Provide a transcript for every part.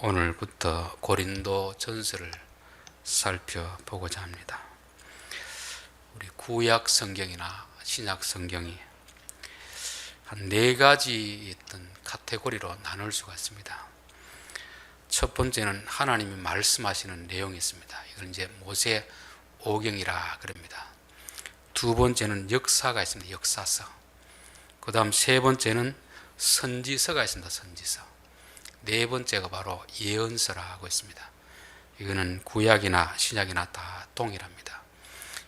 오늘부터 고린도 전서를 살펴보고자 합니다. 우리 구약 성경이나 신약 성경이 한 네 가지 어떤 카테고리로 나눌 수가 있습니다. 첫 번째는 하나님이 말씀하시는 내용이 있습니다. 이걸 이제 모세 오경이라 그럽니다. 두 번째는 역사가 있습니다. 역사서. 그 다음 세 번째는 선지서가 있습니다. 선지서. 네 번째가 바로 예언서라고 있습니다. 이거는 구약이나 신약이나 다 동일합니다.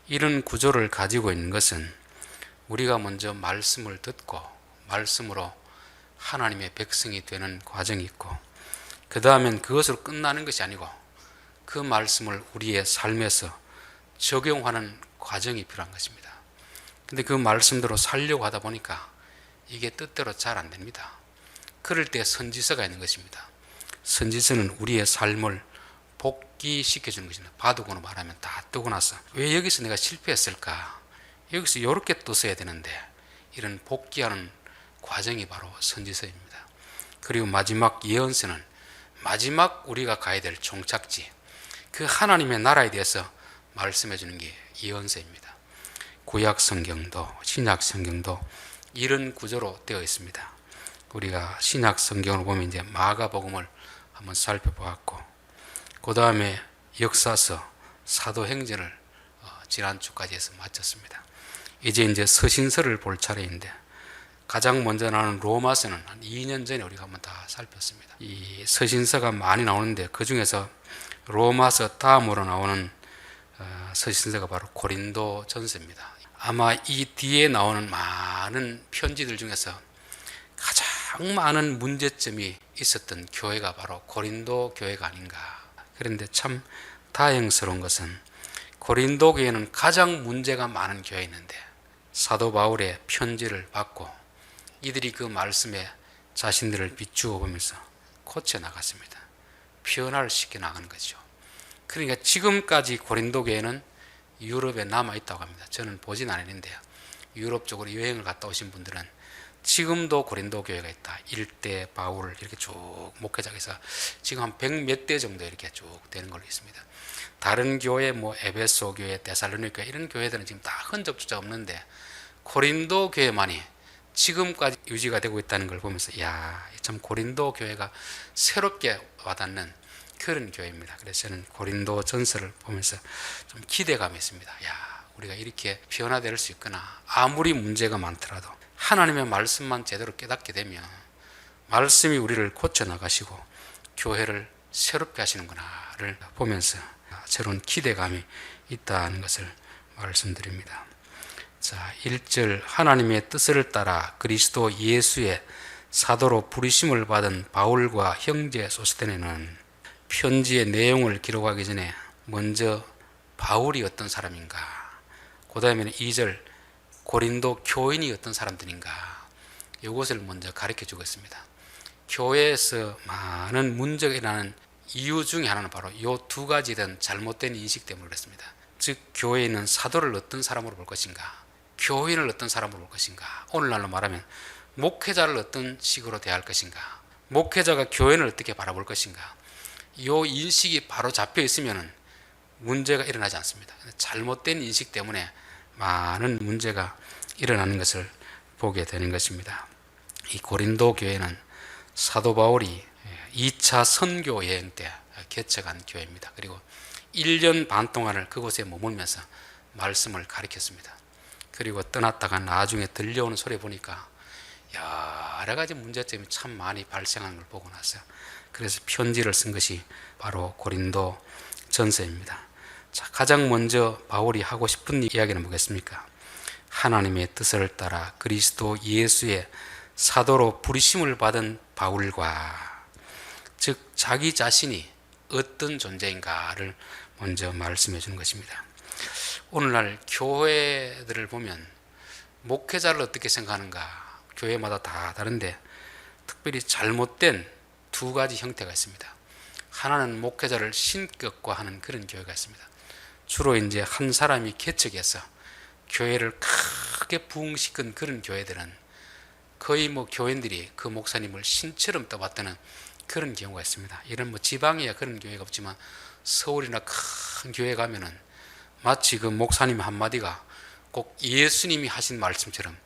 이런 구조를 가지고 있는 것은 우리가 먼저 말씀을 듣고 말씀으로 하나님의 백성이 되는 과정이 있고 그 다음엔 그것으로 끝나는 것이 아니고 그 말씀을 우리의 삶에서 적용하는 과정이 필요한 것입니다. 근데 그 말씀대로 살려고 하다 보니까 이게 뜻대로 잘 안 됩니다. 그럴 때 선지서가 있는 것입니다. 선지서는 우리의 삶을 복귀시켜주는 것입니다. 바둑으로 말하면 다 뜨고 나서 왜 여기서 내가 실패했을까? 여기서 이렇게 또 써야 되는데 이런 복귀하는 과정이 바로 선지서입니다. 그리고 마지막 예언서는 마지막 우리가 가야 될 종착지 그 하나님의 나라에 대해서 말씀해 주는 게 예언서입니다. 구약 성경도 신약 성경도 이런 구조로 되어 있습니다. 우리가 신약 성경을 보면 이제 마가복음을 한번 살펴보았고 그 다음에 역사서 사도행전을 어, 지난주까지 해서 마쳤습니다. 이제 이제 서신서를 볼 차례인데 가장 먼저 나오는 로마서는 한 2년 전에 우리가 한번 다 살폈습니다. 이 서신서가 많이 나오는데 그 중에서 로마서 다음으로 나오는 어, 서신서가 바로 고린도 전서입니다. 아마 이 뒤에 나오는 많은 편지들 중에서 가장 많은 문제점이 있었던 교회가 바로 고린도 교회가 아닌가. 그런데 참 다행스러운 것은 고린도 교회는 가장 문제가 많은 교회였는데 사도 바울의 편지를 받고 이들이 그 말씀에 자신들을 비추어 보면서 고쳐 나갔습니다. 변화를 시켜 나가는 거죠. 그러니까 지금까지 고린도 교회는 유럽에 남아 있다고 합니다. 저는 보진 않았는데요. 유럽 쪽으로 여행을 갔다 오신 분들은 지금도 고린도 교회가 있다. 일대 바울 이렇게 쭉 목회자에서 지금 한백몇대 정도 이렇게 쭉 되는 걸로 있습니다. 다른 교회 뭐 에베소 교회, 데살로니가 이런 교회들은 지금 다 흔적조차 없는데 고린도 교회만이 지금까지 유지가 되고 있다는 걸 보면서 야, 참 고린도 교회가 새롭게 와닿는 그런 교회입니다. 그래서 저는 고린도 전설을 보면서 좀 기대감이 있습니다. 야, 우리가 이렇게 변화될 수 있구나. 아무리 문제가 많더라도 하나님의 말씀만 제대로 깨닫게 되면 말씀이 우리를 고쳐 나가시고 교회를 새롭게 하시는구나를 보면서 새로운 기대감이 있다는 것을 말씀드립니다. 자, 1절 하나님의 뜻을 따라 그리스도 예수의 사도로 부르심을 받은 바울과 형제 소스테네는 편지의 내용을 기록하기 전에 먼저 바울이 어떤 사람인가, 그 다음에는 2절 고린도 교인이 어떤 사람들인가, 이것을 먼저 가르쳐 주겠습니다. 교회에서 많은 문제가 일어나는 이유 중에 하나는 바로 이 두 가지 된 잘못된 인식 때문에 그렇습니다. 즉, 교회에 있는 사도를 어떤 사람으로 볼 것인가, 교인을 어떤 사람으로 볼 것인가, 오늘날로 말하면 목회자를 어떤 식으로 대할 것인가, 목회자가 교인을 어떻게 바라볼 것인가, 이 인식이 바로 잡혀 있으면 문제가 일어나지 않습니다. 잘못된 인식 때문에 많은 문제가 일어나는 것을 보게 되는 것입니다. 이 고린도 교회는 사도 바울이 2차 선교 여행 때 개척한 교회입니다. 그리고 1년 반 동안을 그곳에 머물면서 말씀을 가르쳤습니다. 그리고 떠났다가 나중에 들려오는 소리 보니까 여러 가지 문제점이 참 많이 발생하는 걸 보고 나서 그래서 편지를 쓴 것이 바로 고린도 전서입니다. 자, 가장 먼저 바울이 하고 싶은 이야기는 뭐겠습니까? 하나님의 뜻을 따라 그리스도 예수의 사도로 부르심을 받은 바울과 즉 자기 자신이 어떤 존재인가를 먼저 말씀해 주는 것입니다. 오늘날 교회들을 보면 목회자를 어떻게 생각하는가 교회마다 다 다른데 특별히 잘못된 두 가지 형태가 있습니다. 하나는 목회자를 신격화하는 그런 교회가 있습니다. 주로 이제 한 사람이 개척해서 교회를 크게 부흥시킨 그런 교회들은 거의 뭐 교인들이 그 목사님을 신처럼 떠받드는 그런 경우가 있습니다. 이런 뭐 지방이야 그런 교회가 없지만 서울이나 큰 교회 가면은 마치 그 목사님 한마디가 꼭 예수님이 하신 말씀처럼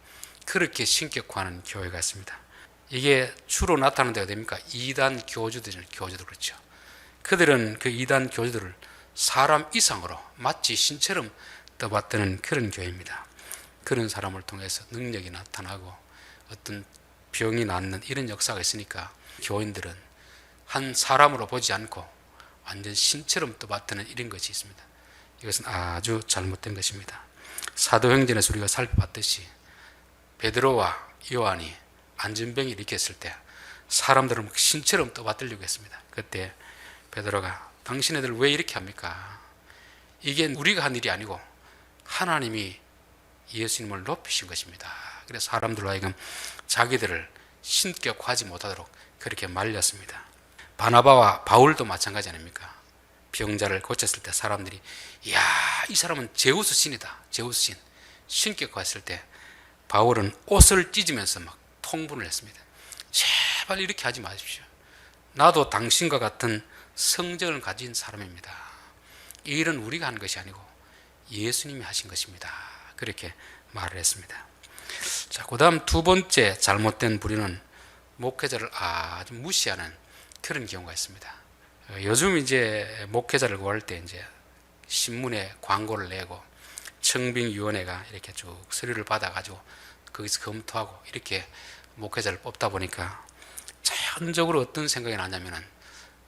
그렇게 신격화하는 교회가 있습니다. 이게 주로 나타나는 데가 됩니까? 이단 교주들, 교주들 그렇죠. 그들은 그 이단 교주들을 사람 이상으로 마치 신처럼 떠받드는 그런 교회입니다. 그런 사람을 통해서 능력이 나타나고 어떤 병이 낫는 이런 역사가 있으니까 교인들은 한 사람으로 보지 않고 완전 신처럼 떠받드는 이런 것이 있습니다. 이것은 아주 잘못된 것입니다. 사도행전에서 우리가 살펴봤듯이 베드로와 요한이 안전병이 일으켰을 때 사람들은 신처럼 떠받들려고 했습니다. 그때 베드로가 당신네들 왜 이렇게 합니까? 이게 우리가 한 일이 아니고 하나님이 예수님을 높이신 것입니다. 그래서 사람들로 하여금 자기들을 신격화하지 못하도록 그렇게 말렸습니다. 바나바와 바울도 마찬가지 아닙니까? 병자를 고쳤을 때 사람들이 이야 이 사람은 제우스 신이다. 제우스 신. 신격화했을 때 바울은 옷을 찢으면서 막 통분을 했습니다. 제발 이렇게 하지 마십시오. 나도 당신과 같은 성정을 가진 사람입니다. 이 일은 우리가 한 것이 아니고 예수님이 하신 것입니다. 그렇게 말을 했습니다. 자, 그 다음 두 번째 잘못된 부류는 목회자를 아주 무시하는 그런 경우가 있습니다. 어, 요즘 이제 목회자를 구할 때 이제 신문에 광고를 내고 청빙위원회가 이렇게 쭉 서류를 받아가지고 거기서 검토하고 이렇게 목회자를 뽑다 보니까 자연적으로 어떤 생각이 나냐면은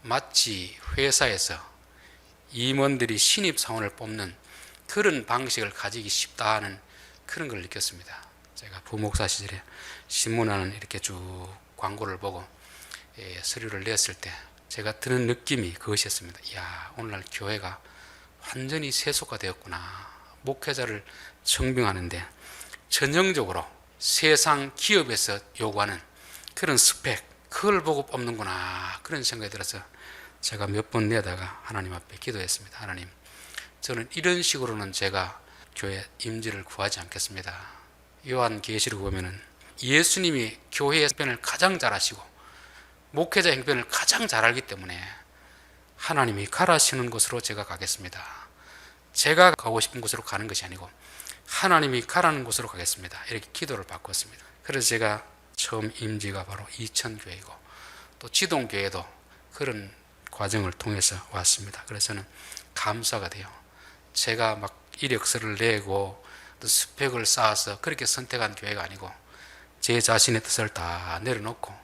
마치 회사에서 임원들이 신입 사원을 뽑는 그런 방식을 가지기 쉽다 하는 그런 걸 느꼈습니다. 제가 부목사 시절에 신문하는 이렇게 쭉 광고를 보고 예, 서류를 냈을 때 제가 드는 느낌이 그것이었습니다. 야 오늘날 교회가 완전히 세속화 되었구나. 목회자를 청빙하는데 전형적으로 세상 기업에서 요구하는 그런 스펙 그걸 보고 뽑는구나 그런 생각이 들어서 제가 몇 번 내다가 하나님 앞에 기도했습니다. 하나님 저는 이런 식으로는 제가 교회 임지를 구하지 않겠습니다. 요한 계시록 보면은 예수님이 교회의 행편을 가장 잘 아시고 목회자 행편을 가장 잘 알기 때문에 하나님이 가라시는 곳으로 제가 가겠습니다. 제가 가고 싶은 곳으로 가는 것이 아니고 하나님이 가라는 곳으로 가겠습니다. 이렇게 기도를 바꿨습니다. 그래서 제가 처음 임지가 바로 이천교회이고 또 지동교회도 그런 과정을 통해서 왔습니다. 그래서 저는 감사가 돼요. 제가 막 이력서를 내고 또 스펙을 쌓아서 그렇게 선택한 교회가 아니고 제 자신의 뜻을 다 내려놓고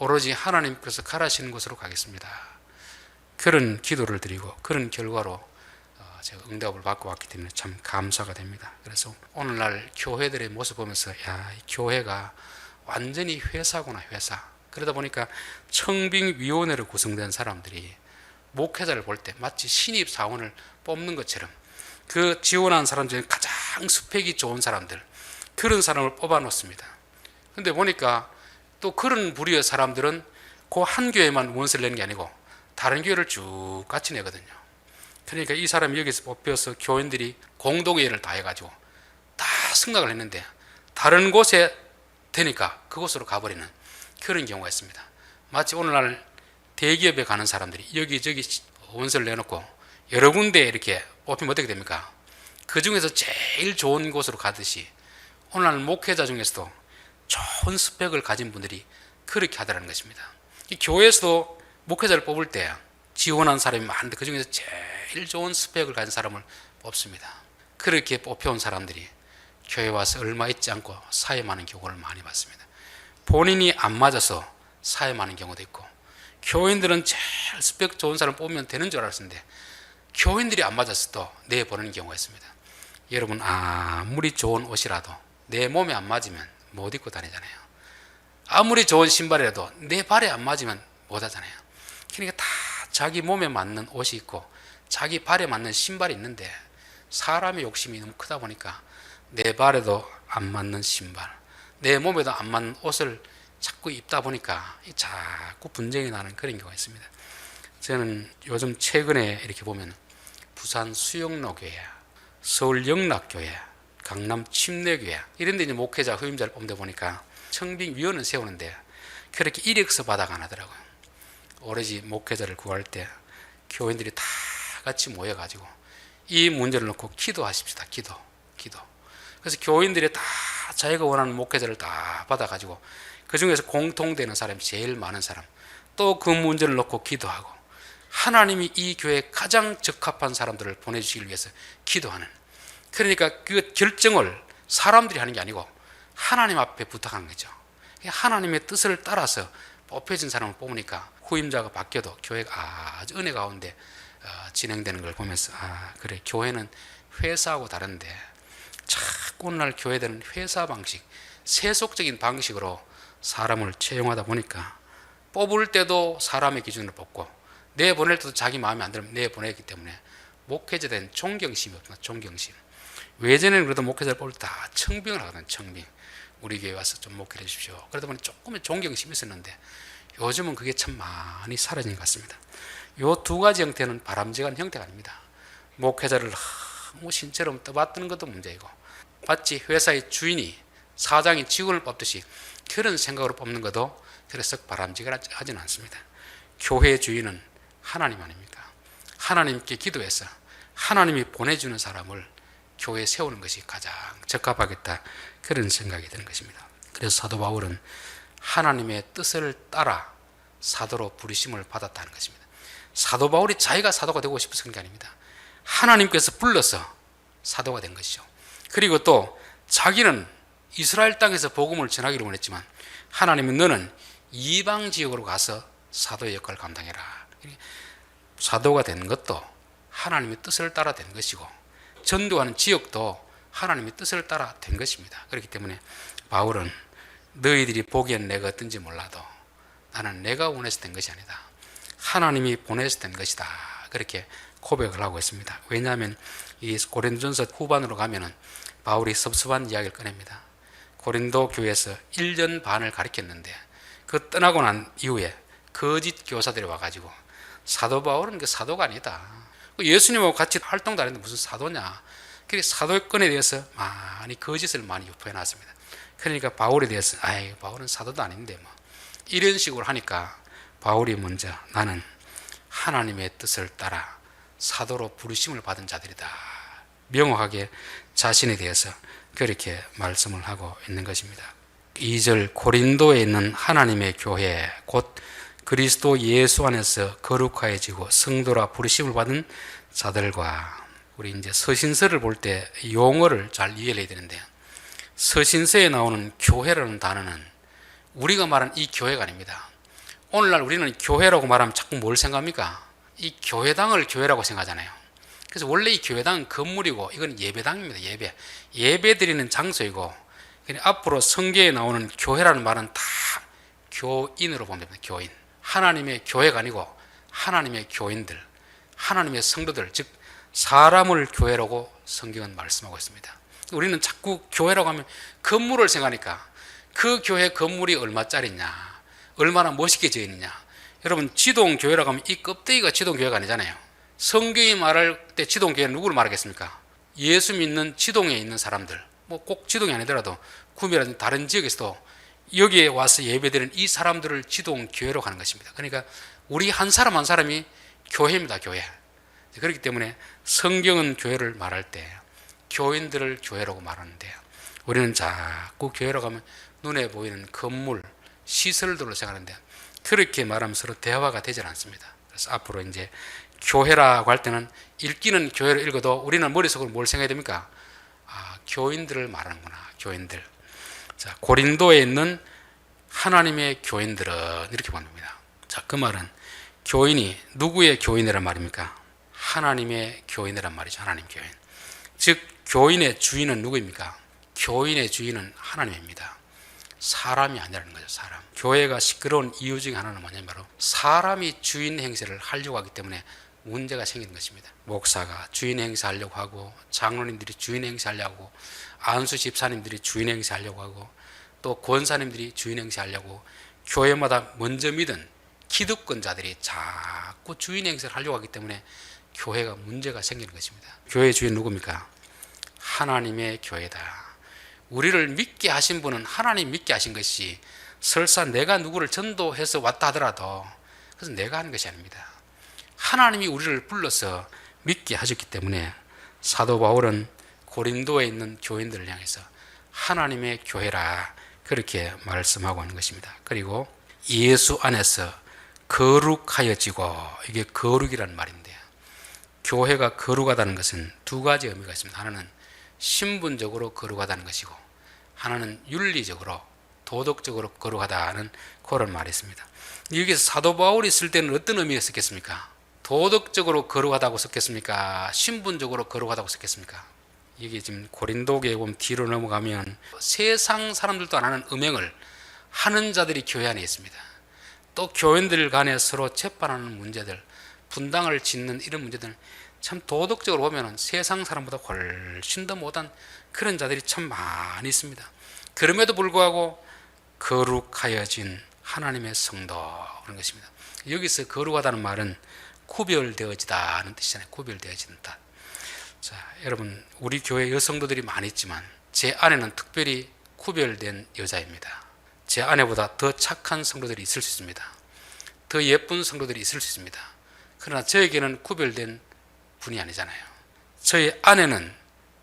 오로지 하나님께서 가라시는 곳으로 가겠습니다. 그런 기도를 드리고 그런 결과로 어, 제가 응답을 받고 왔기 때문에 참 감사가 됩니다. 그래서 오늘날 교회들의 모습 보면서 야, 이 교회가 완전히 회사구나 회사. 그러다 보니까 청빙위원회로 구성된 사람들이 목회자를 볼 때 마치 신입 사원을 뽑는 것처럼 그 지원한 사람 중에 가장 스펙이 좋은 사람들 그런 사람을 뽑아 놓습니다. 근데 보니까 또 그런 부류의 사람들은 그 한 교회만 원서를 내는 게 아니고 다른 교회를 쭉 같이 내거든요. 그러니까 이 사람이 여기서 뽑혀서 교인들이 공동회의를 다 해가지고 다 승낙을 했는데 다른 곳에 되니까 그곳으로 가버리는 그런 경우가 있습니다. 마치 오늘날 대기업에 가는 사람들이 여기저기 원서를 내놓고 여러 군데 이렇게 뽑히면 어떻게 됩니까? 그 중에서 제일 좋은 곳으로 가듯이 오늘날 목회자 중에서도 좋은 스펙을 가진 분들이 그렇게 하더라는 것입니다. 이 교회에서도 목회자를 뽑을 때 지원한 사람이 많은데 그 중에서 제일 좋은 스펙을 가진 사람을 뽑습니다. 그렇게 뽑혀온 사람들이 교회 와서 얼마 있지 않고 사임하는 경우를 많이 봤습니다. 본인이 안 맞아서 사임하는 경우도 있고 교인들은 제일 스펙 좋은 사람 뽑으면 되는 줄 알았는데 교인들이 안 맞아서 또 내보내는 경우가 있습니다. 여러분 아무리 좋은 옷이라도 내 몸에 안 맞으면 못 입고 다니잖아요. 아무리 좋은 신발이라도 내 발에 안 맞으면 못 하잖아요. 그러니까 다 자기 몸에 맞는 옷이 있고 자기 발에 맞는 신발이 있는데 사람의 욕심이 너무 크다 보니까 내 발에도 안 맞는 신발, 내 몸에도 안 맞는 옷을 자꾸 입다 보니까 자꾸 분쟁이 나는 그런 경우가 있습니다. 저는 요즘 최근에 이렇게 보면 부산 수영로 교회, 서울 영락교회, 강남 침례교회 이런 데 이제 목회자 후임자를 뽑다 보니까 청빙위원을 세우는데 그렇게 이력서 받아가 안 하더라고요. 오로지 목회자를 구할 때 교인들이 다 같이 모여가지고 이 문제를 놓고 기도하십시다. 기도, 기도. 그래서 교인들이 다 자기가 원하는 목회자를 다 받아가지고 그 중에서 공통되는 사람이 제일 많은 사람 또 그 문제를 놓고 기도하고 하나님이 이 교회에 가장 적합한 사람들을 보내주시기 위해서 기도하는 그러니까 그 결정을 사람들이 하는 게 아니고 하나님 앞에 부탁하는 거죠. 하나님의 뜻을 따라서 뽑혀진 사람을 뽑으니까 후임자가 바뀌어도 교회가 아주 은혜 가운데 어, 진행되는 걸 보면서 아 그래 교회는 회사하고 다른데 자꾸 오늘날 교회들은 회사 방식 세속적인 방식으로 사람을 채용하다 보니까 뽑을 때도 사람의 기준으로 뽑고 내보낼 때도 자기 마음에 안 들면 내보내기 때문에 목회자에 대한 존경심이 없구나 존경심. 외전에는 그래도 목회자를 뽑을 때 다 청빙을 하거든 청빙 우리 교회 와서 좀 목회를 해주십시오. 그러다 보니 조금의 존경심이 있었는데 요즘은 그게 참 많이 사라진 것 같습니다. 요 두 가지 형태는 바람직한 형태가 아닙니다. 목회자를 너무 신처럼 떠받드는 것도 문제이고 마치 회사의 주인이 사장이 직원을 뽑듯이 그런 생각으로 뽑는 것도 그래서 바람직하지는 않습니다 교회의 주인은 하나님 아닙니까? 하나님께 기도해서 하나님이 보내주는 사람을 교회에 세우는 것이 가장 적합하겠다 그런 생각이 드는 것입니다. 그래서 사도 바울은 하나님의 뜻을 따라 사도로 부르심을 받았다는 것입니다. 사도 바울이 자기가 사도가 되고 싶어서 그런 게 아닙니다. 하나님께서 불러서 사도가 된 것이죠. 그리고 또 자기는 이스라엘 땅에서 복음을 전하기를 원했지만 하나님은 너는 이방 지역으로 가서 사도의 역할을 감당해라. 사도가 된 것도 하나님의 뜻을 따라 된 것이고 전도하는 지역도 하나님의 뜻을 따라 된 것입니다. 그렇기 때문에 바울은 너희들이 보기엔 내가 어떤지 몰라도 나는 내가 원해서 된 것이 아니다. 하나님이 보내서 된 것이다. 그렇게 고백을 하고 있습니다. 왜냐하면 이 고린도전서 후반으로 가면은 바울이 섭섭한 이야기를 꺼냅니다. 고린도 교회에서 1년 반을 가르쳤는데 그 떠나고 난 이후에 거짓 교사들이 와가지고 사도 바울은 그 사도가 아니다. 그 예수님하고 같이 활동도 안 했는데 무슨 사도냐. 그게 사도권에 대해서 많이 거짓을 많이 유포해 놨습니다. 그러니까 바울에 대해서 아이 바울은 사도도 아닌데 뭐 이런 식으로 하니까 바울이 먼저 나는 하나님의 뜻을 따라 사도로 부르심을 받은 자들이다. 명확하게 자신에 대해서 그렇게 말씀을 하고 있는 것입니다. 2절 고린도에 있는 하나님의 교회 곧 그리스도 예수 안에서 거룩하여지고 성도라 부르심을 받은 자들과 우리 이제 서신서를 볼 때 용어를 잘 이해해야 되는데 서신서에 나오는 교회라는 단어는 우리가 말하는 이 교회가 아닙니다. 오늘날 우리는 교회라고 말하면 자꾸 뭘 생각합니까? 이 교회당을 교회라고 생각하잖아요. 그래서 원래 이 교회당은 건물이고 이건 예배당입니다. 예배. 예배 드리는 장소이고 앞으로 성경에 나오는 교회라는 말은 다 교인으로 보면 됩니다. 교인. 하나님의 교회가 아니고 하나님의 교인들, 하나님의 성도들, 즉 사람을 교회라고 성경은 말씀하고 있습니다. 우리는 자꾸 교회라고 하면 건물을 생각하니까 그 교회 건물이 얼마짜리냐, 얼마나 멋있게 지어 있느냐. 여러분 지동 교회라고 하면 이 껍데기가 지동 교회가 아니잖아요. 성경이 말할 때 지동 교회는 누구를 말하겠습니까? 예수 믿는 지동에 있는 사람들, 뭐 꼭 지동이 아니더라도 구미라든지 다른 지역에서도 여기에 와서 예배드리는 이 사람들을 지동 교회로 가는 것입니다. 그러니까 우리 한 사람 한 사람이 교회입니다, 교회. 그렇기 때문에 성경은 교회를 말할 때 교인들을 교회라고 말하는데 우리는 자꾸 교회라고 하면 눈에 보이는 건물, 시설들로 생각하는데 그렇게 말하면 서로 대화가 되질 않습니다. 그래서 앞으로 이제 교회라고 할 때는 읽기는 교회를 읽어도 우리는 머릿속으로 뭘 생각해야 됩니까? 아, 교인들을 말하는구나, 교인들. 자, 고린도에 있는 하나님의 교인들은 이렇게 보입니다. 자, 그 말은 교인이 누구의 교인이란 말입니까? 하나님의 교인이란 말이죠. 하나님 교인. 즉 교인의 주인은 누구입니까? 교인의 주인은 하나님입니다. 사람이 아니라는 거죠. 사람. 교회가 시끄러운 이유 중에 하나는 뭐냐면 바로 사람이 주인 행세를 하려고 하기 때문에 문제가 생기는 것입니다. 목사가 주인 행세하려고 하고 장로님들이 주인 행세하려고 안수 집사님들이 주인 행세하려고 하고 또 권사님들이 주인 행세하려고 교회마다 먼저 믿은 기득권자들이 자꾸 주인 행세를 하려고 하기 때문에 교회가 문제가 생기는 것입니다. 교회 주인 누굽니까? 하나님의 교회다. 우리를 믿게 하신 분은 하나님 믿게 하신 것이 설사 내가 누구를 전도해서 왔다 하더라도 그것은 내가 하는 것이 아닙니다. 하나님이 우리를 불러서 믿게 하셨기 때문에 사도 바울은 고린도에 있는 교인들을 향해서 하나님의 교회라 그렇게 말씀하고 하는 것입니다. 그리고 예수 안에서 거룩하여지고 이게 거룩이라는 말인데요. 교회가 거룩하다는 것은 두 가지 의미가 있습니다. 하나는 신분적으로 거룩하다는 것이고 하나는 윤리적으로 도덕적으로 거룩하다는 그런 말이 있습니다. 여기서 사도 바울이 쓸 때는 어떤 의미가 있었겠습니까? 도덕적으로 거룩하다고 썼겠습니까? 신분적으로 거룩하다고 썼겠습니까? 이게 지금 고린도교에 보면 뒤로 넘어가면 세상 사람들도 안 하는 음행을 하는 자들이 교회 안에 있습니다. 또 교인들 간에 서로 재판하는 문제들, 분당을 짓는 이런 문제들 참 도덕적으로 보면 세상 사람보다 훨씬 더 못한 그런 자들이 참 많이 있습니다. 그럼에도 불구하고 거룩하여진 하나님의 성도 그런 것입니다. 여기서 거룩하다는 말은 구별되어지다는 뜻이잖아요. 구별되어진다. 자, 여러분 우리 교회 여성도들이 많이 있지만 제 안에는 특별히 구별된 여자입니다. 제 아내보다 더 착한 성도들이 있을 수 있습니다. 더 예쁜 성도들이 있을 수 있습니다. 그러나 저에게는 구별된 분이 아니잖아요. 저희 아내는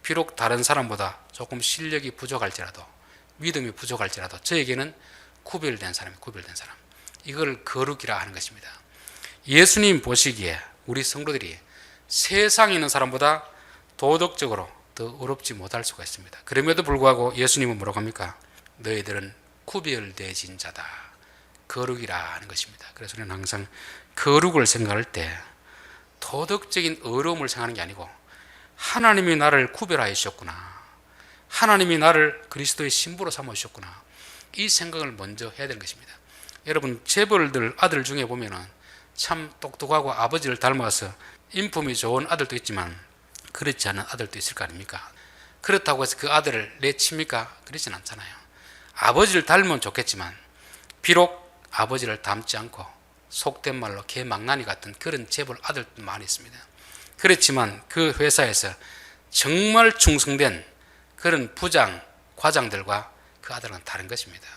비록 다른 사람보다 조금 실력이 부족할지라도 믿음이 부족할지라도 저에게는 구별된 사람이 구별된 사람. 이걸 거룩이라 하는 것입니다. 예수님 보시기에 우리 성도들이 세상에 있는 사람보다 도덕적으로 더 어렵지 못할 수가 있습니다. 그럼에도 불구하고 예수님은 뭐라고 합니까? 너희들은 구별되진 자다. 거룩이라 하는 것입니다. 그래서 우리는 항상 거룩을 생각할 때 도덕적인 어려움을 생각하는 게 아니고 하나님이 나를 구별하여 주셨구나. 하나님이 나를 그리스도의 신부로 삼아 주셨구나. 이 생각을 먼저 해야 되는 것입니다. 여러분 재벌들 아들 중에 보면은 참 똑똑하고 아버지를 닮아서 인품이 좋은 아들도 있지만 그렇지 않은 아들도 있을 거 아닙니까? 그렇다고 해서 그 아들을 내칩니까? 그렇진 않잖아요. 아버지를 닮으면 좋겠지만 비록 아버지를 닮지 않고 속된 말로 개망나니 같은 그런 재벌 아들도 많이 있습니다. 그렇지만 그 회사에서 정말 충성된 그런 부장, 과장들과 그 아들은 다른 것입니다.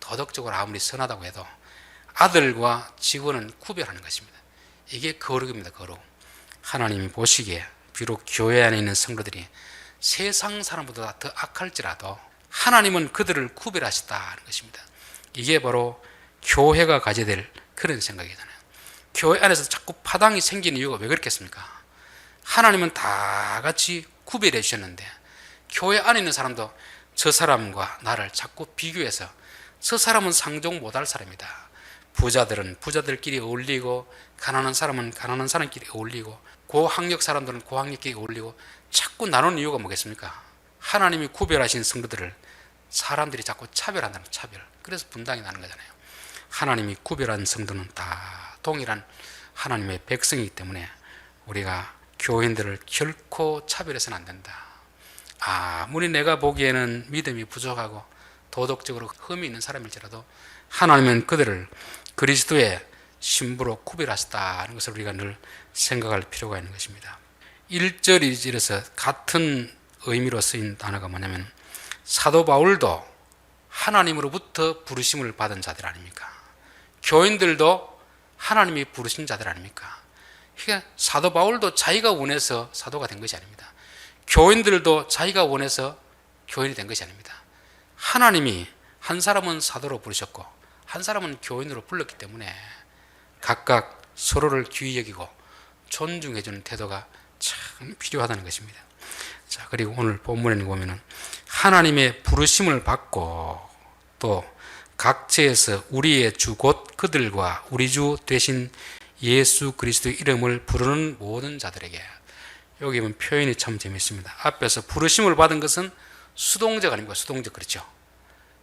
도덕적으로 아무리 선하다고 해도 아들과 직원은 구별하는 것입니다. 이게 거룩입니다, 거룩. 하나님이 보시기에 비록 교회 안에 있는 성도들이 세상 사람보다 더 악할지라도 하나님은 그들을 구별하셨다는 것입니다. 이게 바로 교회가 가져야 될 그런 생각이잖아요. 교회 안에서 자꾸 파당이 생기는 이유가 왜 그렇겠습니까? 하나님은 다 같이 구별해 주셨는데 교회 안에 있는 사람도 저 사람과 나를 자꾸 비교해서 저 사람은 상종 못할 사람이다. 부자들은 부자들끼리 어울리고 가난한 사람은 가난한 사람끼리 어울리고 고학력 사람들은 고학력끼리 어울리고 자꾸 나누는 이유가 뭐겠습니까? 하나님이 구별하신 성도들을 사람들이 자꾸 차별한다는 차별. 그래서 분당이 나는 거잖아요. 하나님이 구별한 성도는 다 동일한 하나님의 백성이기 때문에 우리가 교인들을 결코 차별해서는 안 된다. 아무리 내가 보기에는 믿음이 부족하고 도덕적으로 흠이 있는 사람일지라도 하나님은 그들을 그리스도의 신부로 구별하셨다는 것을 우리가 늘 생각할 필요가 있는 것입니다. 1절이 이래서 같은 의미로 쓰인 단어가 뭐냐면 사도 바울도 하나님으로부터 부르심을 받은 자들 아닙니까? 교인들도 하나님이 부르신 자들 아닙니까? 그러니까 사도 바울도 자기가 원해서 사도가 된 것이 아닙니다. 교인들도 자기가 원해서 교인이 된 것이 아닙니다. 하나님이 한 사람은 사도로 부르셨고 한 사람은 교인으로 불렀기 때문에 각각 서로를 귀히 여기고 존중해 주는 태도가 참 필요하다는 것입니다. 자, 그리고 오늘 본문에 보면은 하나님의 부르심을 받고 또 각처에서 우리의 주 곧 그들과 우리 주 되신 예수 그리스도의 이름을 부르는 모든 자들에게 여기 보면 표현이 참 재밌습니다. 앞에서 부르심을 받은 것은 수동적 아닙니까? 수동적 그렇죠.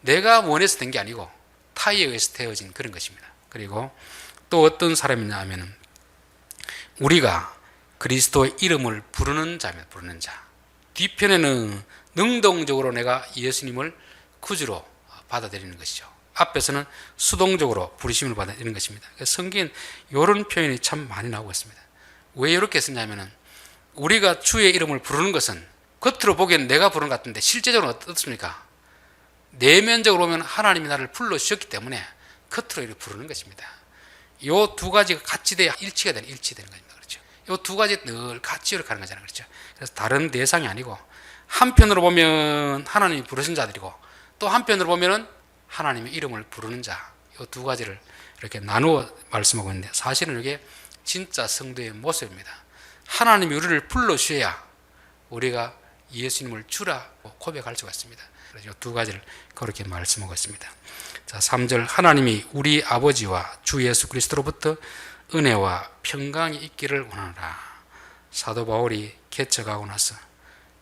내가 원해서 된 게 아니고 타의에 의해서 되어진 그런 것입니다. 그리고 또 어떤 사람이냐 하면은 우리가 그리스도의 이름을 부르는 자입니다. 부르는 자. 뒤편에는 능동적으로 내가 예수님을 구주로 받아들이는 것이죠. 앞에서는 수동적으로 부르심을 받아들이는 것입니다. 성경엔 이런 표현이 참 많이 나오고 있습니다. 왜 이렇게 쓰냐면은 우리가 주의 이름을 부르는 것은 겉으로 보기에는 내가 부르는 것 같은데 실제적으로 어떻습니까? 내면적으로 보면 하나님이 나를 불러주셨기 때문에 겉으로 이렇게 부르는 것입니다. 이 두 가지가 같이 돼야 일치가 되는, 일치되는 겁니다. 그렇죠. 이 두 가지 늘 같이 이렇게 가는 거잖아요. 그렇죠. 그래서 다른 대상이 아니고 한편으로 보면 하나님이 부르신 자들이고 또 한편으로 보면은 하나님의 이름을 부르는 자. 이 두 가지를 이렇게 나누어 말씀하고 있는데 사실은 이게 진짜 성도의 모습입니다. 하나님이 우리를 불러주셔야 우리가 예수님을 주라고 고백할 수가 있습니다. 그래서 두 가지를 그렇게 말씀하고 있습니다. 자, 3절 하나님이 우리 아버지와 주 예수 그리스도로부터 은혜와 평강이 있기를 원하노라. 사도 바울이 개척하고 나서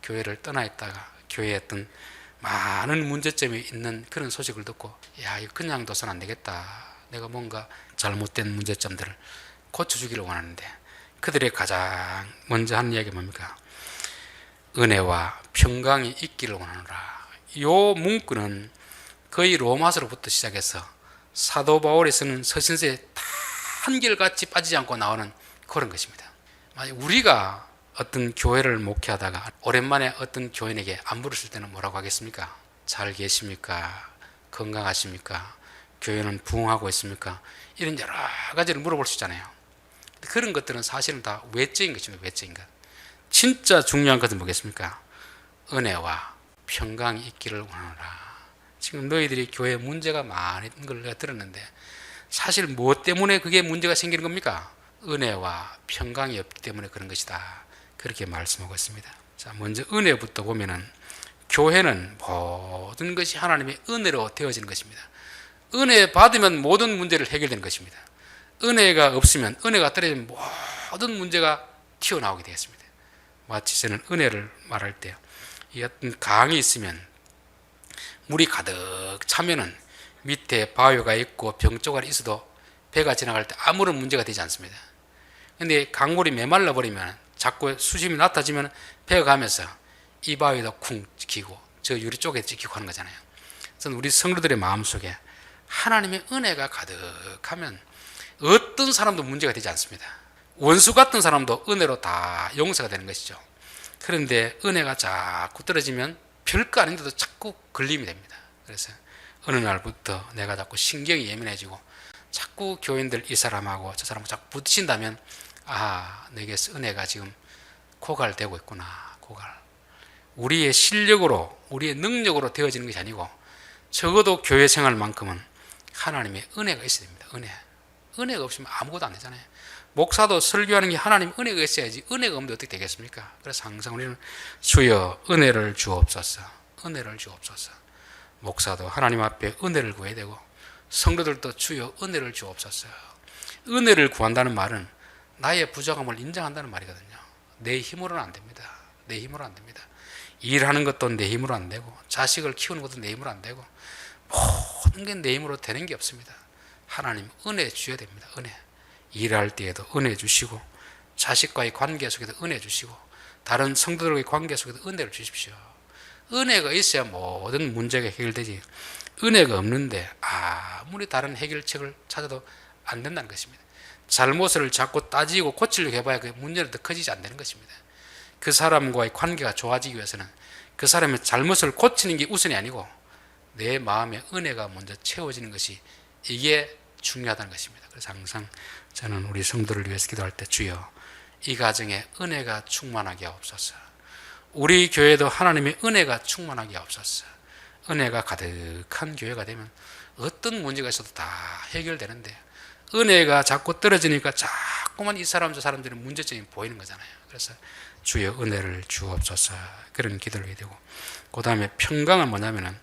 교회를 떠나 있다가 교회에 어떤 많은 문제점이 있는 그런 소식을 듣고 야, 이거 그냥 둬선 안 되겠다. 내가 뭔가 잘못된 문제점들을 고쳐주기를 원하는데 그들의 가장 먼저 하는 이야기가 뭡니까? 은혜와 평강이 있기를 원하노라. 요 문구는 거의 로마서로부터 시작해서 사도 바울이 쓰는 서신서에 다 한결같이 빠지지 않고 나오는 그런 것입니다. 만약 우리가 어떤 교회를 목회하다가 오랜만에 어떤 교인에게 안부를 때는 뭐라고 하겠습니까? 잘 계십니까? 건강하십니까? 교회는 부흥하고 있습니까? 이런 여러 가지를 물어볼 수 있잖아요. 그런 것들은 사실은 다 외적인 것입니다. 외적인 것. 진짜 중요한 것은 뭐겠습니까? 은혜와 평강이 있기를 원하노라. 지금 너희들이 교회에 문제가 많은 걸 내가 들었는데 사실 무엇 때문에 그게 문제가 생기는 겁니까? 은혜와 평강이 없기 때문에 그런 것이다. 그렇게 말씀하고 있습니다. 자, 먼저 은혜부터 보면은 교회는 모든 것이 하나님의 은혜로 되어지는 것입니다. 은혜 받으면 모든 문제를 해결되는 것입니다. 은혜가 없으면 은혜가 떨어지면 모든 문제가 튀어나오게 되겠습니다. 마치 저는 은혜를 말할 때 이 어떤 강이 있으면 물이 가득 차면은 밑에 바위가 있고 병조가 있어도 배가 지나갈 때 아무런 문제가 되지 않습니다. 근데 강물이 메말라 버리면 자꾸 수심이 낮아지면 배가 가면서 이 바위도 쿵 찍히고 저 유리 쪽에 찍히고 하는 거잖아요. 그래서 우리 성도들의 마음속에 하나님의 은혜가 가득하면 어떤 사람도 문제가 되지 않습니다. 원수 같은 사람도 은혜로 다 용서가 되는 것이죠. 그런데 은혜가 자꾸 떨어지면 별거 아닌데도 자꾸 걸림이 됩니다. 그래서 어느 날부터 내가 자꾸 신경이 예민해지고 자꾸 교인들 이 사람하고 저 사람하고 자꾸 부딪힌다면 아 내게서 은혜가 지금 고갈되고 있구나 고갈. 우리의 실력으로 우리의 능력으로 되어지는 것이 아니고 적어도 교회 생활만큼은 하나님의 은혜가 있어야 됩니다. 은혜. 은혜가 없으면 아무것도 안 되잖아요 목사도 설교하는 게 하나님 은혜가 있어야지 은혜가 없는데 어떻게 되겠습니까? 그래서 항상 우리는 주여 은혜를 주옵소서. 은혜를 주옵소서. 목사도 하나님 앞에 은혜를 구해야 되고 성도들도 주여 은혜를 주옵소서. 은혜를 구한다는 말은 나의 부족함을 인정한다는 말이거든요. 내 힘으로는 안 됩니다. 내 힘으로 안 됩니다. 일하는 것도 내 힘으로 안 되고 자식을 키우는 것도 내 힘으로 안 되고 모든 게 내 힘으로 되는 게 없습니다. 하나님 은혜 주셔야 됩니다. 은혜 일할 때에도 은혜 주시고 자식과의 관계 속에도 은혜 주시고 다른 성도들과의 관계 속에도 은혜를 주십시오. 은혜가 있어야 모든 문제가 해결되지. 은혜가 없는데 아무리 다른 해결책을 찾아도 안 된다는 것입니다. 잘못을 자꾸 따지고 고치려고 해봐야 그 문제는 더 커지지 않는 것입니다. 그 사람과의 관계가 좋아지기 위해서는 그 사람의 잘못을 고치는 게 우선이 아니고 내 마음에 은혜가 먼저 채워지는 것이 이게 중요하다는 것입니다. 그래서 항상 저는 우리 성도를 위해서 기도할 때 주여 이 가정에 은혜가 충만하게 하옵소서. 우리 교회도 하나님의 은혜가 충만하게 하옵소서. 은혜가 가득한 교회가 되면 어떤 문제가 있어도 다 해결되는데 은혜가 자꾸 떨어지니까 자꾸만 이 사람 저 사람들의 문제점이 보이는 거잖아요. 그래서 주여 은혜를 주옵소서 그런 기도를 해야 되고 그 다음에 평강은 뭐냐면은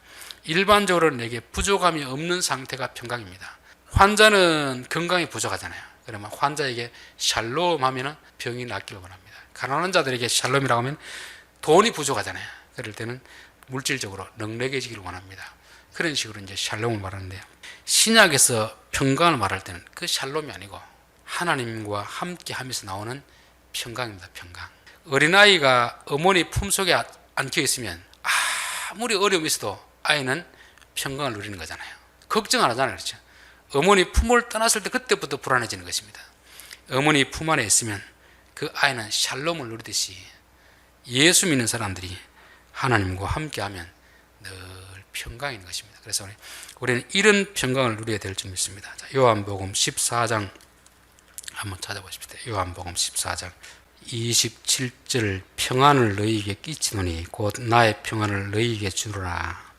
일반적으로 내게 부족함이 없는 상태가 평강입니다. 환자는 건강이 부족하잖아요. 그러면 환자에게 샬롬 하면은 병이 낫기를 원합니다. 가난한 자들에게 샬롬이라고 하면 돈이 부족하잖아요. 그럴 때는 물질적으로 넉넉해지기를 원합니다. 그런 식으로 이제 샬롬을 말하는데요. 신약에서 평강을 말할 때는 그 샬롬이 아니고 하나님과 함께 하면서 나오는 평강입니다. 평강. 어린아이가 어머니 품속에 안겨 있으면 아무리 어려움이 있어도 아이는 평강을 누리는 거잖아요. 걱정 안 하잖아요. 그렇죠? 어머니 품을 떠났을 때 그때부터 불안해지는 것입니다. 어머니 품 안에 있으면 그 아이는 샬롬을 누리듯이 예수 믿는 사람들이 하나님과 함께하면 늘 평강인 것입니다. 그래서 우리- 우리는 이런 평강을 누려야 될 줄 믿습니다. 자, 요한복음 14장 한번 찾아보십시오. 요한복음 14장 27절 평안을 너희에게 끼치노니 곧 나의 평안을 너희에게 주노라.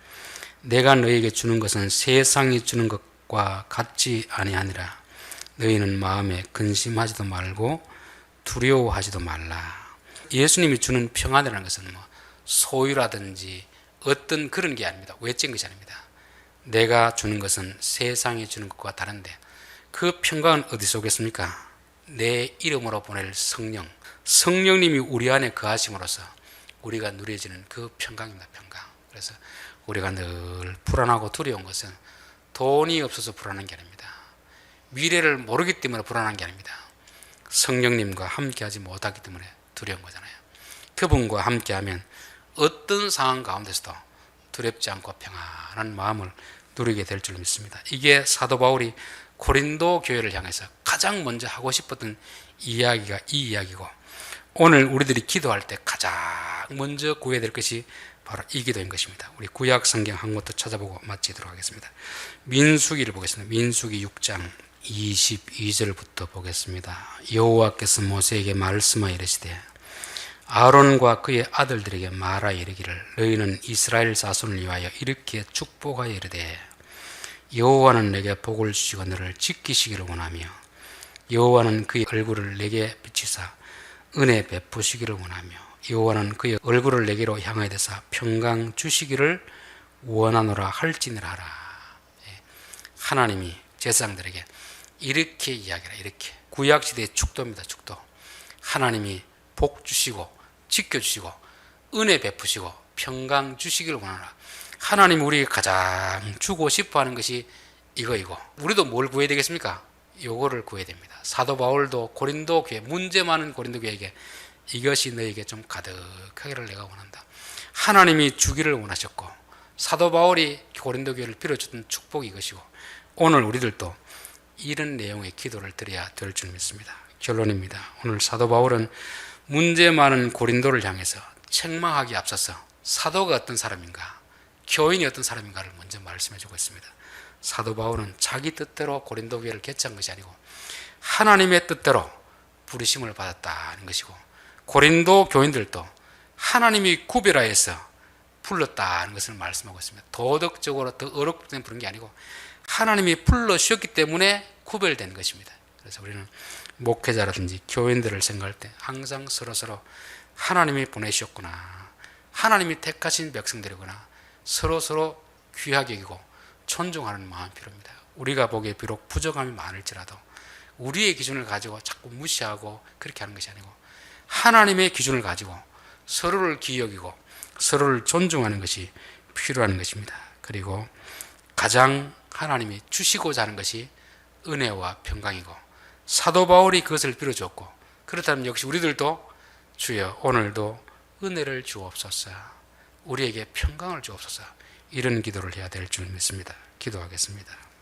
내가 너희에게 주는 것은 세상이 주는 것 과 같지 아니하니라. 너희는 마음에 근심하지도 말고 두려워하지도 말라. 예수님이 주는 평안이라는 것은 뭐 소유라든지 어떤 그런 게 아닙니다. 외적인 것이 아닙니다. 내가 주는 것은 세상이 주는 것과 다른데 그 평강은 어디서 오겠습니까? 내 이름으로 보낼 성령, 성령님이 우리 안에 거하심으로써 우리가 누려지는 그 평강입니다. 평강. 그래서 우리가 늘 불안하고 두려운 것은 돈이 없어서 불안한 게 아닙니다. 미래를 모르기 때문에 불안한 게 아닙니다. 성령님과 함께하지 못하기 때문에 두려운 거잖아요. 그분과 함께하면 어떤 상황 가운데서도 두렵지 않고 평안한 마음을 누리게 될 줄 믿습니다. 이게 사도 바울이 고린도 교회를 향해서 가장 먼저 하고 싶었던 이야기가 이 이야기고 오늘 우리들이 기도할 때 가장 먼저 구해야 될 것이 바로 이 기도인 것입니다. 우리 구약 성경 한 것도 찾아보고 마치도록 하겠습니다. 민수기를 보겠습니다. 민수기 6장 22절부터 보겠습니다. 여호와께서 모세에게 말씀하여 이르시되 아론과 그의 아들들에게 말하여 이르기를 너희는 이스라엘 자손을 위하여 이렇게 축복하여 이르되 여호와는 내게 복을 주시고 너를 지키시기를 원하며 여호와는 그의 얼굴을 내게 비치사 은혜 베푸시기를 원하며 여호와는 그의 얼굴을 내게로 향하여 대사 평강 주시기를 원하노라 할지니라 하라 예. 하나님이 제사장들에게 이렇게 이야기라 이렇게 구약 시대의 축도입니다 축도 하나님이 복 주시고 지켜 주시고 은혜 베푸시고 평강 주시기를 원하라 하나님 우리에게 가장 주고 싶어 하는 것이 이거이고 우리도 뭘 구해야 되겠습니까? 요거를 구해야 됩니다. 사도 바울도 고린도 교회 문제 많은 고린도 교회에게 이것이 너에게 좀 가득하기를 내가 원한다. 하나님이 주기를 원하셨고 사도 바울이 고린도 교회를 빌어줬던 축복이 이것이고 오늘 우리들도 이런 내용의 기도를 드려야 될 줄 믿습니다. 결론입니다. 오늘 사도 바울은 문제 많은 고린도를 향해서 책망하기 앞서서 사도가 어떤 사람인가, 교인이 어떤 사람인가를 먼저 말씀해 주고 있습니다. 사도 바울은 자기 뜻대로 고린도 교회를 개최한 것이 아니고 하나님의 뜻대로 부르심을 받았다는 것이고 고린도 교인들도 하나님이 구별하여서 불렀다는 것을 말씀하고 있습니다. 도덕적으로 더 어렵게 부른 게 아니고 하나님이 불러주셨기 때문에 구별된 것입니다. 그래서 우리는 목회자라든지 교인들을 생각할 때 항상 서로서로 하나님이 보내셨구나. 하나님이 택하신 백성들이구나. 서로서로 귀하게 여기고 존중하는 마음이 필요합니다. 우리가 보기에 비록 부족함이 많을지라도 우리의 기준을 가지고 자꾸 무시하고 그렇게 하는 것이 아니고 하나님의 기준을 가지고 서로를 기여기고 서로를 존중하는 것이 필요한 것입니다. 그리고 가장 하나님이 주시고자 하는 것이 은혜와 평강이고 사도 바울이 그것을 빌어줬고 그렇다면 역시 우리들도 주여 오늘도 은혜를 주옵소서 우리에게 평강을 주옵소서 이런 기도를 해야 될 줄 믿습니다. 기도하겠습니다.